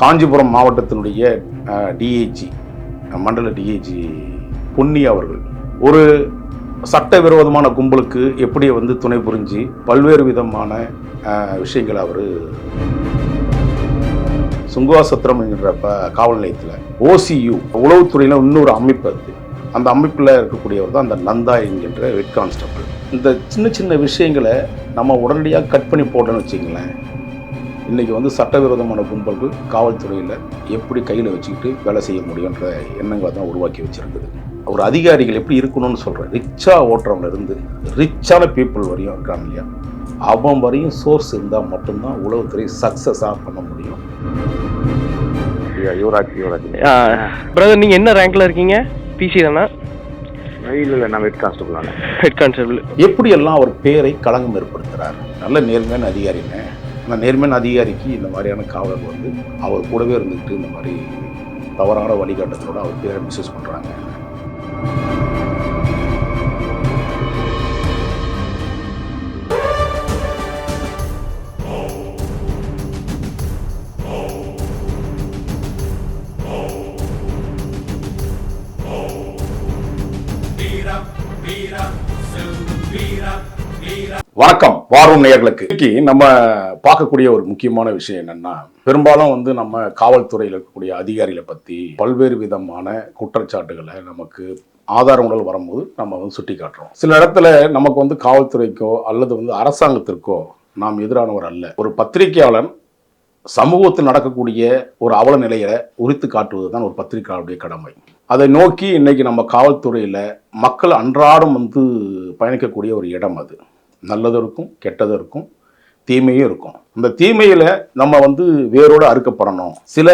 காஞ்சிபுரம் மாவட்டத்தினுடைய டிஐஜி மண்டல டிஐஜி பொன்னி அவர்கள். ஒரு சட்டவிரோதமான கும்பலுக்கு எப்படி வந்து துணை புரிஞ்சு பல்வேறு விதமான விஷயங்களை அவர் சுங்குவாசத்திரம் என்கிற காவல் நிலையத்தில் ஓசியு உளவுத்துறையில் இன்னொரு அமைப்பு அது. அந்த அமைப்பில் இருக்கக்கூடியவர் தான் அந்த நந்தா என்கின்ற ஹெட் கான்ஸ்டபிள். இந்த சின்ன சின்ன விஷயங்களை நம்ம உடனடியாக கட் பண்ணி போட்டோன்னு வச்சிங்களேன் இன்றைக்கி வந்து சட்டவிரோதமான கும்பல்கள் காவல்துறையில் எப்படி கையில் வச்சுக்கிட்டு வேலை செய்ய முடியுன்ற எண்ணங்களை தான் உருவாக்கி வச்சுருக்குது. ஒரு அதிகாரிகள் எப்படி இருக்கணும்னு சொல்கிறேன் ரிச்சாக ஓட்டுறவங்க இருந்து ரிச்சான பீப்புள் வரையும் இருக்காங்க இல்லையா? அவன் வரையும் சோர்ஸ் இருந்தால் மட்டும்தான் உளவுத்துறை சக்ஸஸாக பண்ண முடியும். யுவராஜ் யுவராஜ். பிரதர் நீங்கள் என்ன ரேங்க்ல இருக்கீங்க? பிசி தானா? இல்லை இல்லை நான் ஹெட் கான்ஸ்டபிள் நான் ஹெட் கான்ஸ்டபிள் எப்படியெல்லாம் அவர் பேரை களங்கம் ஏற்படுத்துகிறார் நல்ல நேர்மையான அதிகாரிங்க அந்த நேர்மையான அதிகாரிக்கு இந்த மாதிரியான காவலர் வந்து அவர் கூடவே இருந்துக்கிட்டு இந்த மாதிரி தவறான வழிகாட்டத்தோடு அவர் பேரை மிஸ்யூஸ் பண்ணுறாங்க வணக்கம். வாரும் நேயர்களுக்கு. இன்னைக்கு நம்ம பார்க்கக்கூடிய ஒரு முக்கியமான விஷயம் என்னன்னா பெரும்பாலும் வந்து நம்ம காவல்துறையில் இருக்கக்கூடிய அதிகாரிகளை பற்றி பல்வேறு விதமான குற்றச்சாட்டுகளை நமக்கு ஆதாரங்கள் வரும்போது நம்ம வந்து சுட்டி காட்டுறோம் சில இடத்துல நமக்கு வந்து காவல்துறைக்கோ அல்லது வந்து அரசாங்கத்திற்கோ நாம் எதிரானவர் அல்ல. ஒரு பத்திரிகையாளன் சமூகத்தில் நடக்கக்கூடிய ஒரு அவல நிலையை உரித்து காட்டுவது தான் ஒரு பத்திரிகையாளருடைய கடமை. அதை நோக்கி இன்னைக்கு நம்ம காவல்துறையில் மக்கள் அன்றாடம் வந்து பயணிக்கக்கூடிய ஒரு இடம் அது. நல்லதும் இருக்கும் கெட்டதும் இருக்கும் தீமையும் இருக்கும். அந்த தீமையில் நம்ம வந்து வேரோடு அறுக்கப்படணும். சில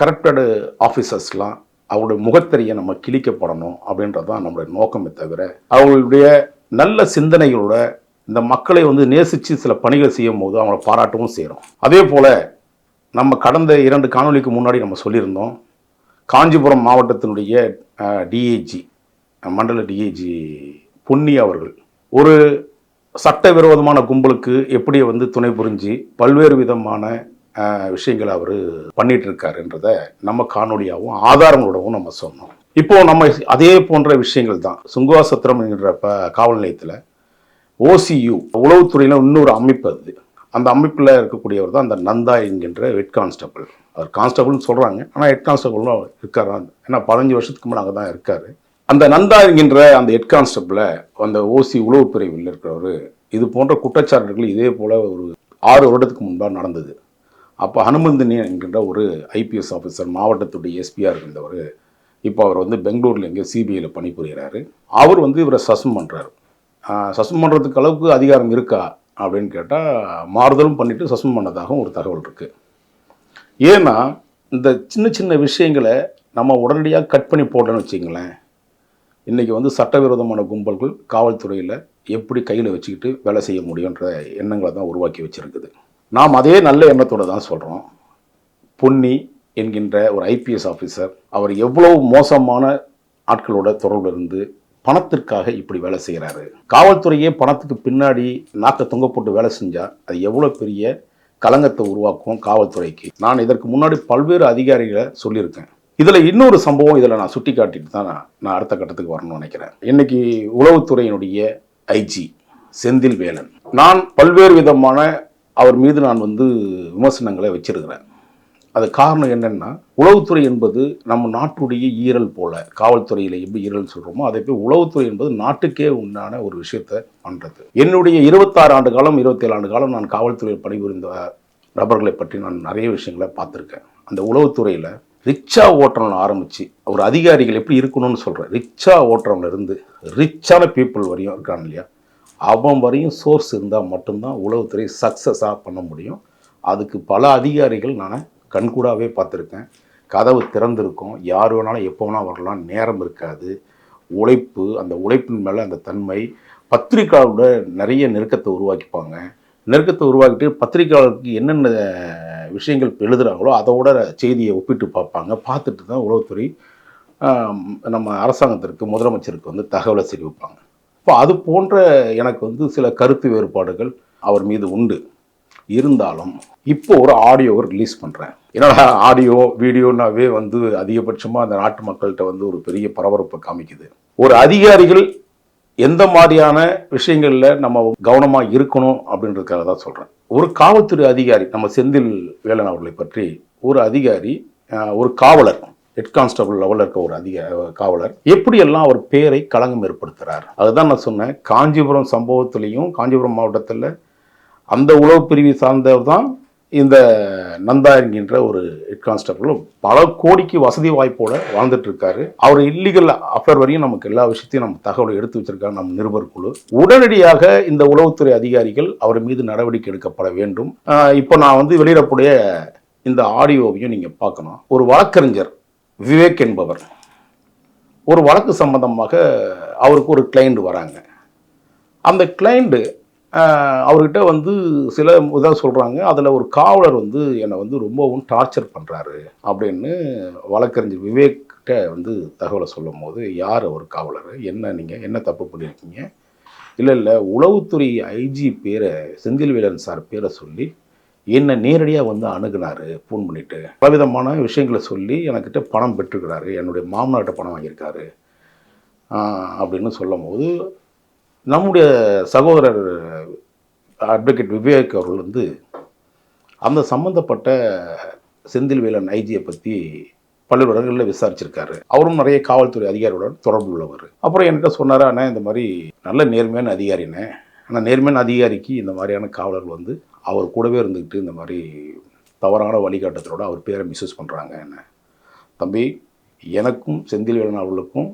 கரெக்டடு ஆஃபீஸர்ஸ்லாம் அவருடைய முகத்தறியை நம்ம கிழிக்கப்படணும் அப்படின்றது தான் நம்மளுடைய நோக்கமே தவிர அவங்களுடைய நல்ல சிந்தனைகளோட இந்த மக்களை வந்து நேசித்து சில பணிகள் செய்யும் போது அவங்கள பாராட்டவும் செய்கிறோம் அதே போல் நம்ம கடந்த இரண்டு காணொளிக்கு முன்னாடி நம்ம சொல்லியிருந்தோம் காஞ்சிபுரம் மாவட்டத்தினுடைய டிஏஜி மண்டல டிஏஜி பொன்னி அவர்கள் ஒரு சட்டவிரோதமான கும்பலுக்கு எப்படி வந்து துணை புரிஞ்சு பல்வேறு விதமான விஷயங்களை அவர் பண்ணிட்டு இருக்காருன்றத நம்ம காணொலியாகவும் ஆதாரங்களோடவும் நம்ம சொன்னோம். இப்போ நம்ம அதே போன்ற விஷயங்கள் தான். சுங்குவாசத்திரம் என்கிற காவல் நிலையத்தில் ஓசியு உளவுத்துறையில் இன்னொரு அமைப்பு அது. அந்த அமைப்பில் இருக்கக்கூடியவர் தான் அந்த நந்தா என்கின்ற ஹெட் கான்ஸ்டபிள். அவர் கான்ஸ்டபிள்னு சொல்கிறாங்க ஆனால் ஹெட் கான்ஸ்டபிளும் அவர் இருக்காரு? ஏன்னா பதினஞ்சு வருஷத்துக்கு முன்னாடி அங்கே தான் இருக்கார். அந்த நந்தா என்கின்ற அந்த ஹெட் கான்ஸ்டபிள அந்த ஓசி உளவு பிரிவில் இருக்கிறவர் இது போன்ற குற்றச்சாட்டுகள் இதே போல் ஒரு ஆறு வருடத்துக்கு முன்பாக நடந்தது. அப்போ ஹனுமந்தினி என்கின்ற ஒரு ஐபிஎஸ் ஆஃபீஸர் மாவட்டத்துடைய எஸ்பியாக இருந்தவர் இப்போ அவர் வந்து பெங்களூரில் எங்கே சிபிஐயில் பணிபுரிகிறாரு அவர் வந்து இவரை சஸ்பெண்ட் பண்ணுறாரு சஸ்பெண்ட் பண்ணுறதுக்கு அளவுக்கு அதிகாரம் இருக்கா அப்படின்னு கேட்டால் மாறுதலும் பண்ணிவிட்டு சஸ்பெண்ட் பண்ணதாகவும் ஒரு தகவல் இருக்குது ஏன்னா இந்த சின்ன சின்ன விஷயங்களை நம்ம உடனடியாக கட் பண்ணி போடலன்னு வச்சிங்களேன் இன்றைக்கி வந்து சட்டவிரோதமான கும்பல்கள் காவல்துறையில் எப்படி கையில் வச்சுக்கிட்டு வேலை செய்ய முடியுன்ற எண்ணங்களை தான் உருவாக்கி வச்சுருக்குது. நாம் அதே நல்ல எண்ணத்தோடு தான் சொல்கிறோம் பொன்னி என்கின்ற ஒரு ஐபிஎஸ் ஆஃபீஸர் அவர் எவ்வளவு மோசமான ஆட்களோட தொடர்பு இருந்து பணத்திற்காக இப்படி வேலை செய்கிறாரு காவல்துறையே பணத்துக்கு பின்னாடி நாக்க தொங்க போட்டு வேலை செஞ்சால் அது எவ்வளோ பெரிய கலங்கத்தை உருவாக்கும் காவல்துறைக்கு. நான் இதற்கு முன்னாடி பல்வேறு அதிகாரிகளை சொல்லியிருக்கேன். இதில் இன்னொரு சம்பவம் இதில் நான் சுட்டி காட்டிட்டு தான் நான் நான் அடுத்த கட்டத்துக்கு வரணும்னு நினைக்கிறேன். இன்னைக்கு உளவுத்துறையினுடைய ஐஜி செந்தில் வேலன். நான் பல்வேறு விதமான அவர் மீது நான் வந்து விமர்சனங்களை வச்சிருக்கிறேன். அது காரணம் என்னென்னா உளவுத்துறை என்பது நம்ம நாட்டுடைய ஈரல் போல காவல்துறையில் எப்படி ஈரல் சொல்கிறோமோ அதே போய் உளவுத்துறை என்பது நாட்டுக்கே உண்டான ஒரு விஷயத்தை பண்ணுறது என்னுடைய இருபத்தாறு ஆண்டு காலம் இருபத்தேழு ஆண்டு காலம் நான் காவல்துறையில் பணிபுரிந்த நபர்களை பற்றி நான் நிறைய விஷயங்களை பார்த்துருக்கேன். அந்த உளவுத்துறையில் ரிச்சா ஓட்டுறவனை ஆரம்பித்து ஒரு அதிகாரிகள் எப்படி இருக்கணும்னு சொல்கிறேன் ரிச்சா ஓட்டுறவனிலிருந்து இருந்து ரிச்சான பீப்புள் வரையும் இருக்கான் இல்லையா? அவன் வரையும் சோர்ஸ் இருந்தால் மட்டும்தான் உளவுத்துறை சக்ஸஸாக பண்ண முடியும். அதுக்கு பல அதிகாரிகள் நான் கண்கூடாகவே பார்த்துருக்கேன். கதவு திறந்திருக்கும். யார் வேணாலும் எப்போ வேணால் வரலாம். நேரம் இருக்காது. உழைப்பு அந்த உழைப்பின் மேலே அந்த தன்மை. பத்திரிக்கையாளரோட நிறைய நெருக்கத்தை உருவாக்கிப்பாங்க. நெருக்கத்தை உருவாக்கிட்டு பத்திரிக்கையாளருக்கு என்னென்ன விஷயங்கள் எழுதுகிறாங்களோ அதோட செய்தியை ஒப்பிட்டு பார்ப்பாங்க. பார்த்துட்டு தான் உளவுத்துறை நம்ம அரசாங்கத்திற்கு முதலமைச்சருக்கு வந்து தகவலை தெரிவிப்பாங்க. இப்போ அது போன்ற எனக்கு வந்து சில கருத்து வேறுபாடுகள் அவர் மீது உண்டு. இருந்தாலும் இப்போ ஒரு ஆடியோவை ரிலீஸ் பண்ணுறேன் என்னடா ஆடியோ வீடியோனாவே வந்து அதிகபட்சமாக அந்த நாட்டு மக்கள்கிட்ட வந்து ஒரு பெரிய பரபரப்பை காமிக்குது. ஒரு அதிகாரிகள் எந்த மாதிரியான விஷயங்களில் நம்ம கவனமாக இருக்கணும் அப்படின்றதுக்காக தான் சொல்கிறேன் ஒரு காவல்துறை அதிகாரி நம்ம செந்தில் வேலன் அவர்களை பற்றி ஒரு அதிகாரி ஒரு காவலர் ஹெட் கான்ஸ்டபிள் லெவலில் இருக்க ஒரு அதிக காவலர் எப்படியெல்லாம் அவர் பேரை களங்கம் ஏற்படுத்துகிறார் அதுதான் நான் சொன்னேன். காஞ்சிபுரம் சம்பவத்திலையும் காஞ்சிபுரம் மாவட்டத்தில் அந்த உளவு பிரிவை சார்ந்தவர் தான் இந்த நந்தா என்கின்ற ஒரு ஹெட் கான்ஸ்டபிளும் பல கோடிக்கு வசதி வாய்ப்போட வாழ்ந்துட்டு இருக்காரு அவர் இல்லீகல் அஃபேர் வரையும் நமக்கு எல்லா விஷயத்தையும் நம்ம தகவலை எடுத்து வச்சிருக்காங்க நம்ம நிருபர் குழு. உடனடியாக இந்த உளவுத்துறை அதிகாரிகள் அவர் மீது நடவடிக்கை எடுக்கப்பட வேண்டும். இப்போ நான் வந்து வெளியிடக்கூடிய இந்த ஆடியோவையும் நீங்கள் பார்க்கணும். ஒரு வழக்கறிஞர் விவேக் என்பவர். ஒரு வழக்கு சம்பந்தமாக அவருக்கு ஒரு கிளைண்ட் வராங்க. அந்த கிளைண்ட்டு அவர்கிட்ட வந்து சில இதாக சொல்கிறாங்க அதில் ஒரு காவலர் வந்து என்னை வந்து ரொம்பவும் டார்ச்சர் பண்ணுறாரு அப்படின்னு வழக்கறிஞர் விவேக்கிட்ட வந்து தகவலை சொல்லும் போது யார் அவர் காவலர்? என்ன நீங்கள் என்ன தப்பு பண்ணியிருக்கீங்க இல்லை இல்லை. உளவுத்துறை ஐஜி பேரை செந்தில்வேலன் சார் பேரை சொல்லி என்னை நேரடியாக வந்து அணுகுனாரு ஃபோன் பண்ணிவிட்டு பலவிதமான விஷயங்களை சொல்லி எனக்கிட்ட பணம் பெற்றுக்கிறாரு. என்னுடைய மாமனார்கிட்ட பணம் வாங்கியிருக்காரு. அப்படின்னு சொல்லும் போது நம்முடைய சகோதரர் அட்வொகேட் விவேக் அவர்கள் வந்து அந்த சம்மந்தப்பட்ட செந்தில் வேலன் ஐஜியை பற்றி பல்வேறு இடங்களில் விசாரிச்சிருக்காரு. அவரும் நிறைய காவல்துறை அதிகாரிகளுடன் தொடர்பு உள்ளவர். அப்புறம் என்கிட்ட சொன்னார் அண்ணா இந்த மாதிரி நல்ல நேர்மையான அதிகாரினே ஆனால் நேர்மையான அதிகாரிக்கு இந்த மாதிரியான காவலர்கள் வந்து அவர் கூடவே இருந்துக்கிட்டு இந்த மாதிரி தவறான வழிகாட்டத்தோட அவர் பேரை மிஸ்யூஸ் பண்ணுறாங்க என்ன. தம்பி எனக்கும் செந்தில்வேலன் அவர்களுக்கும்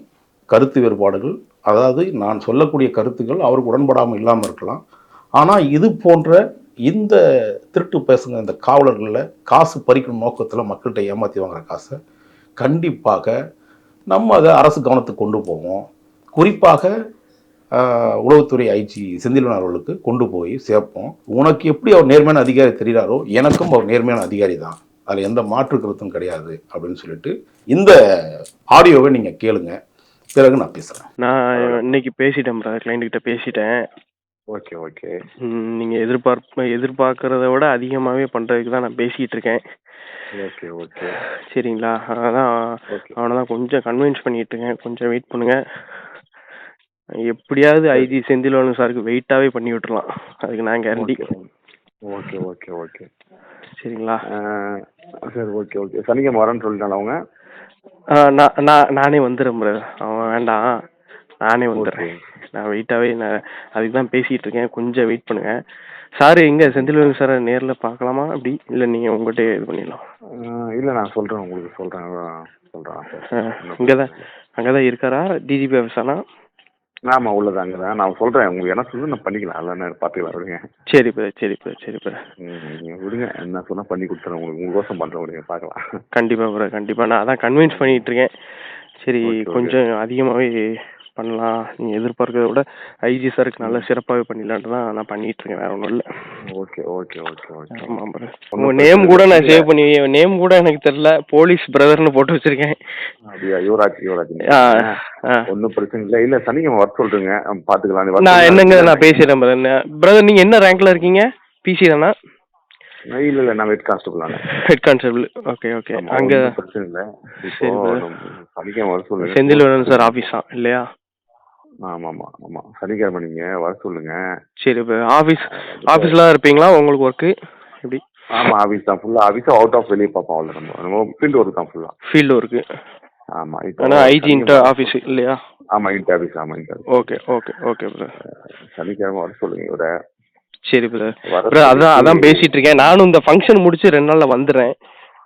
கருத்து வேறுபாடுகள் அதாவது நான் சொல்லக்கூடிய கருத்துக்கள் அவருக்கு உடன்படாமல் இல்லாமல் இருக்கலாம். ஆனால் இது போன்ற இந்த திருட்டு பேசுங்க இந்த காவலர்களில் காசு பறிக்கும் நோக்கத்தில் மக்கள்கிட்ட ஏமாற்றி வாங்குற காசை கண்டிப்பாக நம்ம அதை அரசு கவனத்துக்கு கொண்டு போவோம். குறிப்பாக உளவுத்துறை ஐஜி செந்திலன் அவர்களுக்கு கொண்டு போய் சேர்ப்போம். உனக்கு எப்படி அவர் நேர்மையான அதிகாரி தெரிகிறாரோ எனக்கும் அவர் நேர்மையான அதிகாரி தான். அதில் எந்த மாற்று கருத்தும் கிடையாது அப்படின்னு சொல்லிட்டு இந்த ஆடியோவை நீங்கள் கேளுங்க. பிறகு நான் பேசுகிறேன் நான் இன்னைக்கு பேசிட்டேன் பிரதர் கிளைண்ட் கிட்ட பேசிட்டேன். ஓகே ஓகே ம், நீங்க எதிர்பார்ப்ப எதிர்பார்க்கறத விட அதிகமாகவே பண்றதுக்கு தான் நான் பேசிட்டு இருக்கேன். ஓகே ஓகே சரிங்களா? அதான் ஓகே அவனை தான் கொஞ்சம் கன்வின்ஸ் பண்ணிட்டு இருக்கேன். கொஞ்சம் வெயிட் பண்ணுங்க. எப்படியாவது ஐஜி செந்தில்வலன் சாருக்கு வெயிட்டாவே பண்ணி விட்டுறலாம். அதுக்கு நான் கேரண்டி ஓகே ஓகே ஓகே சரிங்களா? சரி ஓகே ஓகே சனிக்கிழமை வரேன்னு சொல்லிட்டாங்க அவங்க? ஆ, நான் நான் நானே வந்துடுறேன் பிரதர் அவன் வேண்டாம். நானே வந்துடுறேன். நான் வெயிட்டாவே நான் அதுக்கு தான் பேசிட்டு இருக்கேன். கொஞ்சம் வெயிட் பண்ணுங்க. சார் எங்க செந்தில்வேலன் சாரை நேர்ல பார்க்கலாமா? அப்படி? இல்லை நீங்க உங்கள்கிட்ட இது பண்ணிடலாம். இல்லை நான் சொல்கிறேன் உங்களுக்கு சொல்கிறேன் சொல்கிறேன் இங்கே தான் அங்கே தான் இருக்காரா? டிஜிபி ஆஃபீஸானா ஆமாம் உள்ளது அங்கே தான். நான் சொல்கிறேன் உங்களுக்கு என்ன சொல்லுங்க நான் பண்ணிக்கலாம். அதெல்லாம் பார்த்துக்கலாம். விடுங்க. சரி பிரதர் சரி பிரதர் சரி பிரதர் விடுங்க. என்ன சொன்னால் பண்ணி கொடுத்துறேன். உங்களுக்கு உங்களுக்கோசம் பண்ணுறேன் விடுங்க பார்க்கலாம். கண்டிப்பா பிரதர் கண்டிப்பா. நான் அதான் கன்வின்ஸ் பண்ணிட்டு இருக்கேன். சரி. கொஞ்சம் அதிகமாகவே பண்ணலாம். நீங்கள் எதிர்பார்க்கறத விட ஐஜி சாருக்கு நல்லா சிறப்பாகவே பண்ணிடலான்ட்டு தான் நான் பண்ணிட்டு இருக்கேன். வேற ஒன்றும் இல்லை. Okay okay okay okay. ஆமாம் பிரதர் உங்கள் நேம் கூட நான் சேவ் பண்ணி நேம் கூட எனக்கு தெரியல. போலீஸ் பிரதர்னு போட்டு வச்சிருக்கேன். அப்படியா? யுவராஜ் யுவராஜ். ஆ ஆ. ஒன்றும் பிரச்சனை இல்லை. இல்லை சனிக்கிழமை வர சொல்றீங்க பார்த்துக்கலாம் நான். என்னங்க நான் பேசிடுறேன் பிரதர் பிரதர் நீங்கள் என்ன ரேங்க்ல இருக்கீங்க? பிசி தானா? இல்லை இல்லை நான் head constable head constable okay okay அங்கே பிரச்சனை இல்லை. சரி, சனிக்கிழமை வர சொல்லுங்க. செந்தில்வரன் சார் ஆஃபீஸா இல்லையா? ஆமாம் ஆமாம் ஆமாம் சனிக்கிழமை நீங்கள் வர சொல்லுங்க. சரி இப்போ ஆஃபீஸ் ஆஃபீஸில் தான் இருப்பீங்களா உங்களுக்கு ஒர்க்கு எப்படி? ஆமாம் ஆஃபீஸ் தான் ஃபுல்லாக ஆஃபீஸாக அவுட் ஆஃப் வெளியே பார்ப்போம் அவ்வளோ நம்ம நம்ம ஃபீல்டு ஒர்க் தான் ஃபுல்லாக ஃபீல்டு ஒர்க்கு ஆமாம் இப்போ ஆனால் ஐஜி இன்டர் ஆஃபீஸ் இல்லையா? ஆமாம் இன்டர் ஆஃபீஸ் ஆமாம் inter okay okay okay brother சனிக்கிழமை வர சொல்லுங்க இவரை. சரி பிரதர் பிரதர் அதான் அதான் இருக்கேன். நானும் இந்த ஃபங்க்ஷன் முடிச்சு ரெண்டு நாள்ல வந்துடுறேன்.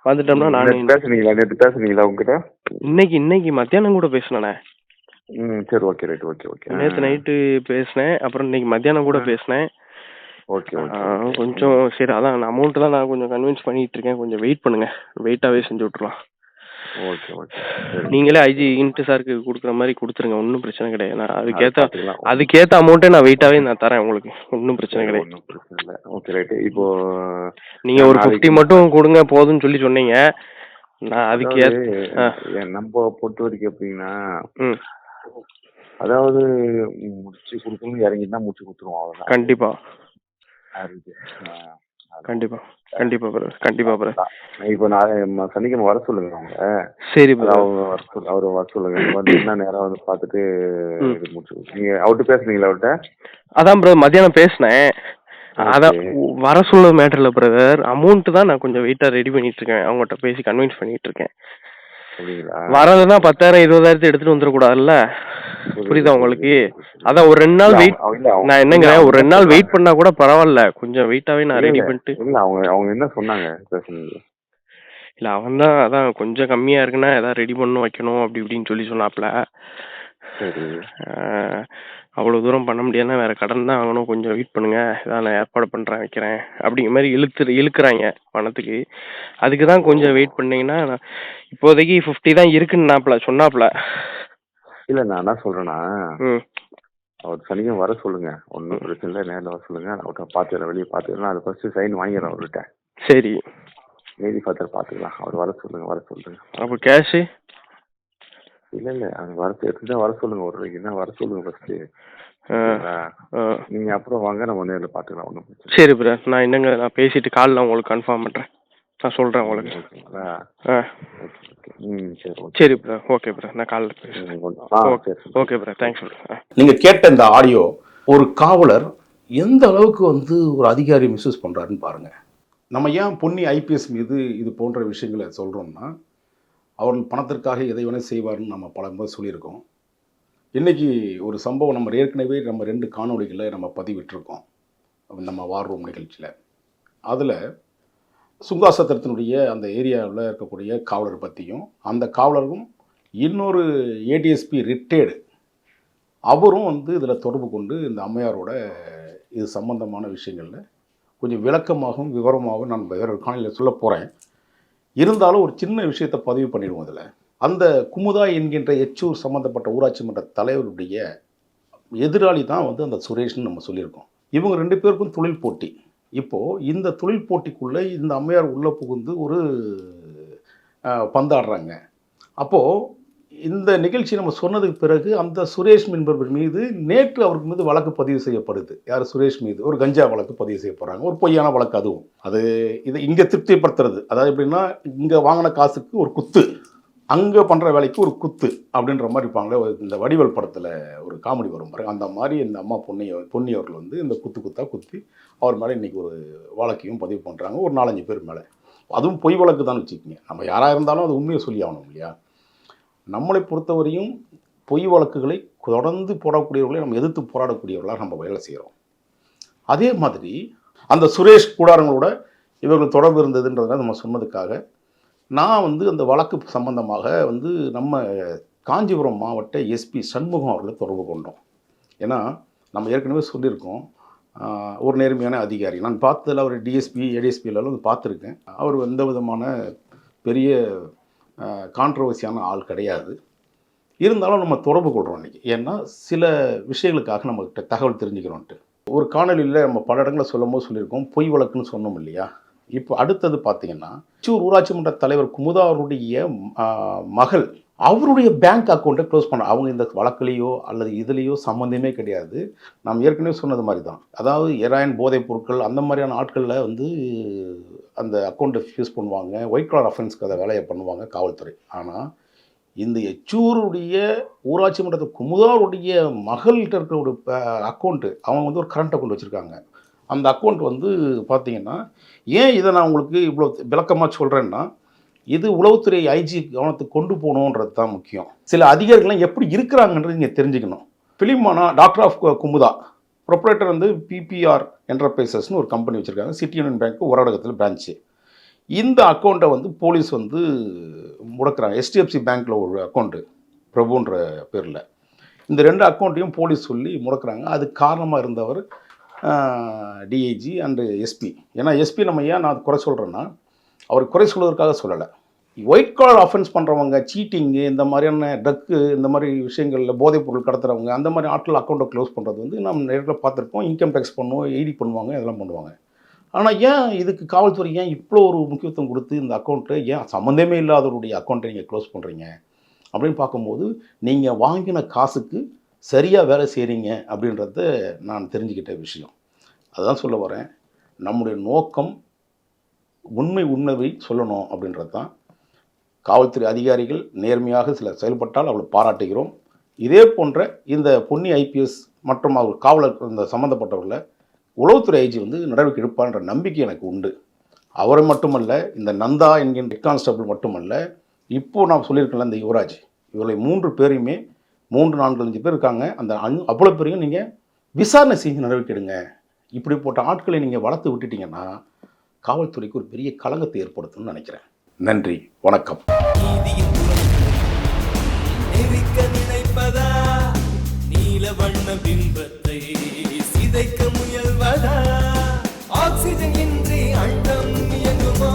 வந்துட்டோம்னா நானே நேத்து பேசுனீங்களா? நேற்று பேசுனீங்களா உங்ககிட்ட? இன்னைக்கு இன்னைக்கு மத்தியானம் கூட பேசினேனே. ம் சரி ஓகே ரைட் ஓகே ஓகே நேற்று நைட்டு பேசினேன் அப்புறம் இன்னைக்கு மத்தியானம் கூட பேசினேன். ஓகே கொஞ்சம் சரி அதான் அமௌண்ட் தான் நான் கொஞ்சம் கன்வின்ஸ் பண்ணிட்டு இருக்கேன் கொஞ்சம் வெயிட் பண்ணுங்க. வெயிட்டாவே செஞ்சு விட்டுறலாம். ஓகே ஓகே நீங்களே ஐஜி இன்ட்டு சாருக்கு கொடுக்குற மாதிரி கொடுத்துருங்க. ஒன்றும் பிரச்சனை கிடையாது. நான் அதுக்கேற்ற. அதுக்கேற்ற அமௌண்ட்டே நான் வெயிட்டாவே நான் தரேன் உங்களுக்கு. ஒன்றும் பிரச்சனை கிடையாது. ஒன்றும் பிரச்சனை இல்லை. ஓகே ரைட்டு இப்போ நீங்க ஒரு ஃபிஃப்டி மட்டும் கொடுங்க போதும்னு சொல்லி சொன்னீங்க. நான் அதுக்கு நம்ம பொறுத்த வரைக்கும் எப்படின்னா ம். அதாவது முடிச்சு கொடுக்கணும் இறங்கினா முடிச்சு கொடுத்துருவோம் அவ்வளோதான் கண்டிப்பா. கண்டிப்பா. கண்டிப்பா பிரதர் கண்டிப்பா பிரதர் இப்போ நான் சனிக்கிழமை வர சொல்லுங்க அவங்க. சரி அவங்க வர சொல் அவரை வர சொல்லுங்க. என்ன நேரம் வந்து பார்த்துட்டு ம். இது முடிச்சு நீங்க அவர்கிட்ட பேசுனீங்களா அவர்கிட்ட அதான் பிரதர் மத்தியானம் பேசினேன். அதான். வர சொல்ல மேட்டர் இல்லை பிரதர் அமௌண்ட் தான் நான் கொஞ்சம் வெயிட்டாக ரெடி பண்ணிட்டு இருக்கேன். அவங்ககிட்ட பேசி கன்வின்ஸ் பண்ணிட்டு இருக்கேன். வரதுதான் பத்தாயிரம் இருபதாயிரத்தை எடுத்துட்டு வந்துடக்கூடாதுல்ல? புரியுதா உங்களுக்கு? அதான் ஒரு ரெண்டு நாள் வெயிட் நான் என்னங்கிறேன் ஒரு ரெண்டு நாள் வெயிட் பண்ணா கூட பரவாயில்ல. கொஞ்சம் வெயிட்டாவே நான் ரெடி. பண்ணிட்டு இல்ல அவங்க அவங்க என்ன சொன்னாங்க? இல்ல அவன் தான் அதான் கொஞ்சம் கம்மியா இருக்குன்னா ஏதாவது ரெடி பண்ணணும் வைக்கணும் அப்படி இப்படின்னு சொல்லி சொன்னாப்ல. அவ்வளவு தூரம் பண்ண முடியாதுன்னா வேற கடன் தான் ஆகணும் கொஞ்சம் வெயிட் பண்ணுங்க. இதான் நான் ஏற்பாடு பண்றேன் வைக்கிறேன். அப்படிங்கிற மாதிரி இழுத்து இழுக்கிறாங்க பணத்துக்கு. அதுக்கு தான் கொஞ்சம் வெயிட் பண்ணீங்கன்னா நான் இப்போதைக்கு ஃபிஃப்டி தான் இருக்குன்னாப்ல சொன்னாப்ல. இல்ல நான் என்ன சொல்றேன்னா ம். அவர் சனிக்கிழமை வர சொல்லுங்க. ஒன்றும் பிரச்சனை இல்லை. நேரில் வர சொல்லுங்க. நான் அவர்கிட்ட பார்த்துக்கிறேன். வெளியே பார்த்துக்கிறேன். அது ஃபர்ஸ்ட் சைன் வாங்கிடுறேன் அவர்கிட்ட. சரி. மீதி ஃபர்தர் பார்த்துக்கலாம். அவர் வர சொல்லுங்க வர சொல்லுங்க. அப்போ கேஷு இல்ல இல்ல. அது வர எடுத்து தான் வர சொல்லுங்க. ஒரு ரூபாய்க்கு தான் வர சொல்லுங்க ஃபர்ஸ்ட் நீங்க அப்புறம் வாங்க. நம்ம நேரில் பார்த்துக்கலாம் ஒன்றும் பிரச்சனை சரி ப்ரோ நான் என்னங்க நான் பேசிட்டு காலைல உங்களுக்கு கன்ஃபார்ம் பண்ணுறேன் நான் சொல்கிறேன் உங்களுக்கு. சரி ஓகே. சரி ப்ரோ ஓகே ப்ரோ நான் காலைல. ஆ okay. Okay bro thanks bro ஆ. நீங்க கேட்ட இந்த ஆடியோ ஒரு காவலர் எந்த அளவுக்கு வந்து ஒரு அதிகாரி மிஸ்யூஸ் பண்றாருன்னு பாருங்க. நம்ம ஏன் பொன்னி ஐபிஎஸ் மீது இது போன்ற விஷயங்களை சொல்றோம்னா அவர்கள் பணத்திற்காக எதை வேணா செய்வார்னு நம்ம பல முறை சொல்லியிருக்கோம். இன்றைக்கி ஒரு சம்பவம் நம்ம ஏற்கனவே நம்ம ரெண்டு காணொளிகளை நம்ம பதிவிட்டிருக்கோம். நம்ம வார் ரூம் நிகழ்ச்சியில். அதில் சுங்காசத்திரத்தினுடைய அந்த ஏரியாவில் இருக்கக்கூடிய காவலர் பற்றியும் அந்த காவலரும் இன்னொரு ஏடிஎஸ்பி ரிட்டையர்டு. அவரும் வந்து இதில் தொடர்பு கொண்டு இந்த அம்மையாரோட இது சம்பந்தமான விஷயங்களில் கொஞ்சம் விளக்கமாகவும் விவரமாகவும் நான் வேற ஒரு காணொலியில் சொல்ல போகிறேன் இருந்தாலும் ஒரு சின்ன விஷயத்தை பதிவு பண்ணிடுவோம் அதில் அந்த குமுதா என்கின்ற எச்சூர் சம்மந்தப்பட்ட ஊராட்சி மன்ற தலைவருடைய எதிராளி தான் வந்து அந்த சுரேஷ்னு நம்ம சொல்லியிருக்கோம். இவங்க ரெண்டு பேருக்கும் தொழில் போட்டி. இப்போது இந்த தொழில் போட்டிக்குள்ளே இந்த அம்மையார் உள்ளே புகுந்து ஒரு பந்தாடுறாங்க. அப்போது இந்த நிகழ்ச்சி நம்ம சொன்னதுக்கு பிறகு அந்த சுரேஷ் என்பவர் மீது நேற்று அவருக்கு மீது வழக்கு பதிவு செய்யப்படுது. யார் சுரேஷ் மீது? ஒரு கஞ்சா வழக்கு பதிவு செய்ய போகிறாங்க ஒரு பொய்யான வழக்கு அதுவும். அது இது இங்கே திருப்திப்படுத்துறது. அதாவது எப்படின்னா இங்கே வாங்கின காசுக்கு ஒரு குத்து. அங்கே பண்ணுற வேலைக்கு ஒரு குத்து அப்படின்ற மாதிரி இருப்பாங்களே இந்த வடிவல் படத்தில் ஒரு காமெடி வரும் பாருங்க. அந்த மாதிரி இந்த அம்மா பொன்னி பொன்னியவர்கள் வந்து இந்த குத்து குத்தாக குத்தி அவர் மேலே இன்றைக்கி ஒரு வழக்கையும் பதிவு பண்ணுறாங்க ஒரு நாலஞ்சு பேர் மேலே. அதுவும் பொய் வழக்கு தான் வச்சுக்கோங்க. நம்ம யாராக இருந்தாலும் அது உண்மையை சொல்லி ஆகணும் இல்லையா? நம்மளை பொறுத்தவரையும் பொய் வழக்குகளை தொடர்ந்து போடக்கூடியவர்களை நம்ம எதிர்த்து போராடக்கூடியவர்களாக நம்ம வேலை செய்கிறோம். அதே மாதிரி அந்த சுரேஷ் கூடாரங்களோட இவர்கள் தொடர்பு இருந்ததுன்றதை நம்ம சொன்னதுக்காக நான் வந்து அந்த வழக்கு சம்பந்தமாக வந்து நம்ம காஞ்சிபுரம் மாவட்ட எஸ்பி சண்முகம் அவர்களை தொடர்பு கொண்டோம். ஏன்னா நம்ம ஏற்கனவே சொல்லியிருக்கோம். ஒரு நேர்மையான அதிகாரி. நான் பார்த்ததில் அவர் டிஎஸ்பி ஏடிஎஸ்பியிலலாம் வந்து பார்த்துருக்கேன். அவர் எந்த விதமான பெரிய கான்ட்ரவர்சியான ஆள் கிடையாது. இருந்தாலும் நம்ம தொடர்பு கொள்கிறோம் இன்றைக்கி ஏன்னா சில விஷயங்களுக்காக நம்மகிட்ட தகவல் தெரிஞ்சுக்கிறோன்ட்டு. ஒரு காணொலியில் நம்ம பல இடங்களில் சொல்லும் போது சொல்லியிருக்கோம் பொய் வழக்குன்னு சொன்னோம் இல்லையா? இப்போ அடுத்தது பார்த்தீங்கன்னா சூர் ஊராட்சி மன்ற தலைவர் குமுதா அவருடைய மகள் அவருடைய பேங்க் அக்கௌண்ட்டை க்ளோஸ் பண்ண அவங்க இந்த வழக்குலேயோ அல்லது இதுலேயோ சம்மந்தமே கிடையாது. நாம் ஏற்கனவே சொன்னது மாதிரி தான் அதாவது எராயன் போதைப் பொருட்கள் அந்த மாதிரியான ஆட்களில் வந்து அந்த அக்கௌண்ட்டை யூஸ் பண்ணுவாங்க. ஒயிட் கலர் அஃபென்ஸ்க்கு அதை வேலையை பண்ணுவாங்க காவல்துறை. ஆனால் இந்த எச்சூருடைய ஊராட்சி மன்றத்து குமுதாருடைய மகள்கிட்ட இருக்கிற ஒரு அக்கௌண்ட்டு அவங்க வந்து ஒரு கரண்ட் அக்கௌண்ட் வச்சுருக்காங்க. அந்த அக்கௌண்ட் வந்து பார்த்திங்கன்னா ஏன் இதை நான் உங்களுக்கு இவ்வளோ விளக்கமாக சொல்கிறேன்னா இது உளவுத்துறை ஐஜி கவனத்துக்கு கொண்டு போகணுன்றது தான் முக்கியம். சில அதிகாரிகள்லாம் எப்படி இருக்கிறாங்கன்றது நீங்கள் தெரிஞ்சுக்கணும். பிலிமானா டாக்டர் ஆஃப் குமுதா ப்ரொப்ரேட்டர் வந்து பிபிஆர் என்டர்பிரைசஸ்னு ஒரு கம்பெனி வச்சுருக்காங்க. சிட்டி யூனியன் பேங்க் ஒரடகத்தில் பிரான்ச்சு இந்த அக்கௌண்ட்டை வந்து போலீஸ் வந்து முடக்கிறாங்க. ஹெச்டிஎஃப்சி பேங்க்கில் ஒரு அக்கௌண்ட்டு பிரபுன்ற பேரில். இந்த ரெண்டு அக்கௌண்ட்டையும் போலீஸ் சொல்லி முடக்குறாங்க. அதுக்கு காரணமாக இருந்தவர் டிஐஜி அண்டு எஸ்பி ஏன்னா எஸ்பி நம்ம ஏன் நான் குறை சொல்கிறேன்னா அவர் குறை சொல்வதற்காக சொல்லலை. ஒயிட் காலர் அஃபென்ஸ் பண்ணுறவங்க சீட்டிங்கு இந்த மாதிரியான ட்ரக்கு இந்த மாதிரி விஷயங்களில் போதைப் பொருள் கடத்துறவங்க அந்த மாதிரி ஆட்கள் அக்கௌண்ட்டை க்ளோஸ் பண்ணுறது வந்து நம்ம நேரில் பார்த்துருப்போம். இன்கம் டேக்ஸ் பண்ணுவோம் எய்டி பண்ணுவாங்க இதெல்லாம் பண்ணுவாங்க. ஆனால் ஏன் இதுக்கு காவல்துறை ஏன் இவ்வளோ ஒரு முக்கியத்துவம் கொடுத்து இந்த அக்கௌண்ட்டை ஏன் சம்மந்தமே இல்லாதவருடைய அக்கௌண்ட்டை நீங்கள் க்ளோஸ் பண்ணுறீங்க அப்படின்னு பார்க்கும்போது நீங்கள் வாங்கின காசுக்கு சரியாக வேலை செய்கிறீங்க அப்படின்றத நான் தெரிஞ்சுக்கிட்ட விஷயம். அதுதான் சொல்ல வரேன். நம்முடைய நோக்கம் உண்மை உண்மையை சொல்லணும் அப்படின்றது தான். காவல்துறை அதிகாரிகள் நேர்மையாக சில செயல்பட்டால் அவளை பாராட்டுகிறோம். இதே போன்ற இந்த பொன்னி ஐபிஎஸ் மற்றும் அவர் காவலர் இந்த சம்மந்தப்பட்டவர்களை உளவுத்துறை ஐஜி வந்து நடவடிக்கை எடுப்பான்ற நம்பிக்கை எனக்கு உண்டு. அவரை மட்டுமல்ல இந்த நந்தா என்கின்ற ஹெட் கான்ஸ்டபிள் மட்டுமல்ல இப்போ நான் சொல்லியிருக்கேன்ல இந்த யுவராஜ் இவர்களை மூன்று பேரையுமே மூன்று நான்கு அஞ்சு பேர் இருக்காங்க. அந்த அஞ் அவ்வளோ பேரையும் நீங்கள் விசாரணை செஞ்சு நடவடிக்கை எடுங்க. இப்படிப்பட்ட ஆட்களை நீங்கள் வளர்த்து விட்டுட்டீங்கன்னா காவல்துறைக்கு ஒரு பெரிய களங்கத்தை ஏற்படுத்தும்னு நினைக்கிறேன். நன்றி வணக்கம். வண்ண பிம்பத்தை சிதைக்க முயல்வதா? ஆக்சிஜன் இன்றி அண்டம் இயங்குமா?